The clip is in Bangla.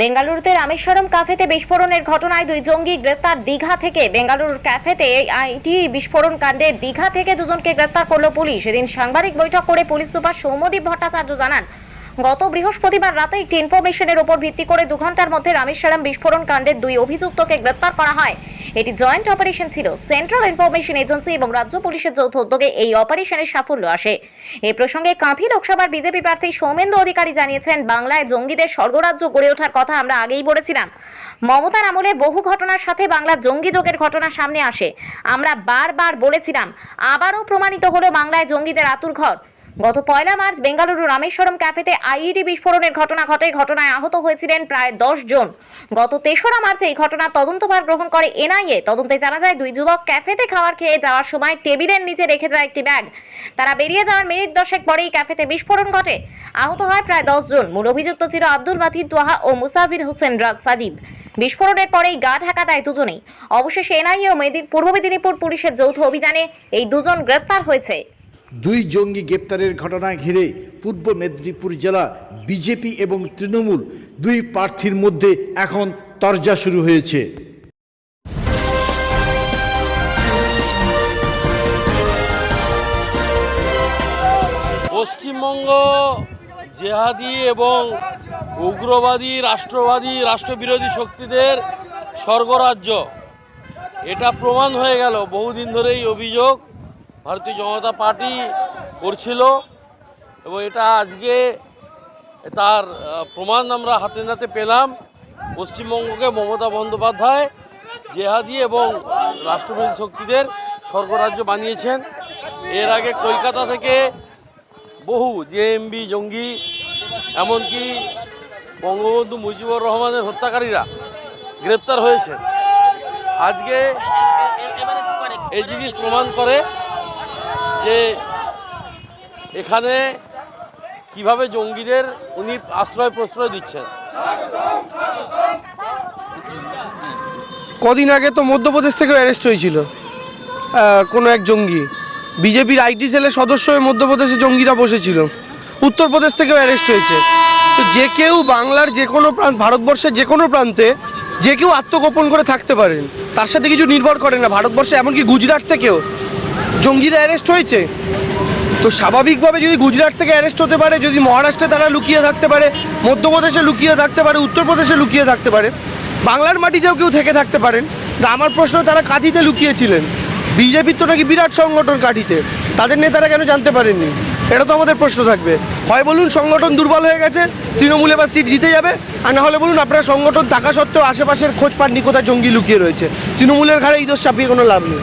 বেঙ্গালুরুতে রামেশ্বরম ক্যাফেতে বিস্ফোরণের ঘটনায় দুই জঙ্গি গ্রেপ্তার দীঘা থেকে। বেঙ্গালুরুর ক্যাফেতে আইটি বিস্ফোরণ কাণ্ডে দীঘা থেকে দুজনকে গ্রেপ্তার করল পুলিশ। এদিন সাংবাদিক বৈঠক করে পুলিশ সুপার সৌমদীপ ভট্টাচার্য জানান গত বৃহস্পতিবার রাতে একটি ইনফরমেশনের উপর ভিত্তি করে দু ঘণ্টার মধ্যে রামেশ্বরম বিস্ফোরণ কাণ্ডের দুই অভিযুক্তকে গ্রেপ্তার করা হয়। এটি জয়েন্ট অপারেশন ছিল। সেন্ট্রাল ইনফরমেশন এজেন্সি এবং রাজ্য পুলিশের যৌথ উদ্যোগে এই অপারেশনের সাফল্য আসে। এ প্রসঙ্গে কাঁথি লোকসভার বিজেপি প্রার্থী সৌমেন্দু অধিকারী জানিয়েছেন, বাংলায় জঙ্গিদের স্বর্গরাজ্য গড়ে ওঠার কথা আমরা আগেই বলেছিলাম। মমতার আমলে বহু ঘটনার সাথে বাংলা জঙ্গি যোগের ঘটনা সামনে আসে। আমরা বারবার বলেছিলাম, আবারও প্রমাণিত হলো বাংলায় জঙ্গিদের আতুর ঘর। গত পয়লা মার্চ বেঙ্গালুরু রামেশ্বরম ক্যাফেতে আইইডি বিস্ফোরণের ঘটনা ঘটে। ঘটনায় আহত হয়েছিলেন প্রায় দশ জন। গত তেসরা মার্চে এই ঘটনার তদন্তভার গ্রহণ করে এনআইএ। তদন্তে জানা যায়, দুই যুবক ক্যাফেতে খাবার খেয়ে যাওয়ার সময় টেবিলের নিচে রেখে যায় একটি ব্যাগ। তারা বেরিয়ে যাওয়ার মিনিট দশেক পরেই ক্যাফেতে বিস্ফোরণ ঘটে। আহত হয় প্রায় দশ জন। মূল অভিযুক্ত ছিল আব্দুল মাথির তোহা ও মুসাফির হোসেন রাজ সাজিব। বিস্ফোরণের পরেই গা ঢাকা দেয় দুজনেই। অবশেষে এনআইএ ও পূর্ব মেদিনীপুর পুলিশের যৌথ অভিযানে এই দুজন গ্রেপ্তার হয়েছে। দুই জঙ্গি গ্রেপ্তারের ঘটনা ঘিরে পূর্ব মেদিনীপুর জেলা বিজেপি এবং তৃণমূল দুই প্রার্থীর মধ্যে এখন তরজা শুরু হয়েছে। পশ্চিমবঙ্গ জেহাদি এবং উগ্রবাদী, রাষ্ট্রবাদী, রাষ্ট্রবিরোধী শক্তিদের স্বর্গরাজ্য। এটা প্রমাণ হয়ে গেল বহুদিন ধরেই অভিযোগ। ভারতীয় জনতা পার্টি করছিল এবং এটা আজকে তার প্রমাণ আমরা হাতে নাতে পেলাম। পশ্চিমবঙ্গকে মমতা বন্দ্যোপাধ্যায়, জেহাদি এবং রাষ্ট্রবিরোধী শক্তিদের স্বর্গরাজ্য বানিয়েছেন। এর আগে কলকাতা থেকে বহু জেএমবি জঙ্গি, এমনকি বঙ্গবন্ধু মুজিবুর রহমানের হত্যাকারীরা গ্রেপ্তার হয়েছে। আজকে এই জিনিস প্রমাণ করে যে এখানে কীভাবে জঙ্গিদের উনি আশ্রয় প্রশ্রয় দিচ্ছেন। কদিন আগে তো মধ্যপ্রদেশ থেকেও অ্যারেস্ট হয়েছিল কোনো এক জঙ্গি। বিজেপির আইটি সেলের সদস্য হয়ে মধ্যপ্রদেশে জঙ্গিরা বসেছিল, উত্তরপ্রদেশ থেকেও অ্যারেস্ট হয়েছে। তো যে কেউ বাংলার যে কোনো প্রান্ত, ভারতবর্ষের যে কোনো প্রান্তে যে কেউ আত্মগোপন করে থাকতে পারেন, তার সাথে কিছু নির্ভর করে না ভারতবর্ষে, এমনকি গুজরাট থেকেও। জঙ্গিরা অ্যারেস্ট হয়েছে। তো স্বাভাবিকভাবে যদি গুজরাট থেকে অ্যারেস্ট হতে পারে, যদি মহারাষ্ট্রে তারা লুকিয়ে থাকতে পারে, মধ্যপ্রদেশে লুকিয়ে থাকতে পারে, উত্তরপ্রদেশে লুকিয়ে থাকতে পারে, বাংলার মাটিতেও কেউ থেকে থাকতে পারেন। তা আমার প্রশ্ন, তারা কাঁথিতে লুকিয়েছিলেন। বিজেপির তো নাকি বিরাট সংগঠন কাঠিতে তাদের নেতারা কেন জানতে পারেননি? এটা তো আমাদের প্রশ্ন থাকবে। হয় বলুন, সংগঠন দুর্বল হয়ে গেছে, তৃণমূল এবার সিট জিতে যাবে, আর না হলে বলুন, আপনারা সংগঠন থাকা সত্ত্বেও আশেপাশের খোঁজ পাননি কোথায় জঙ্গি লুকিয়ে রয়েছে। তৃণমূলের ঘাড়ে এই দোষ চাপিয়ে কোনো লাভ নেই।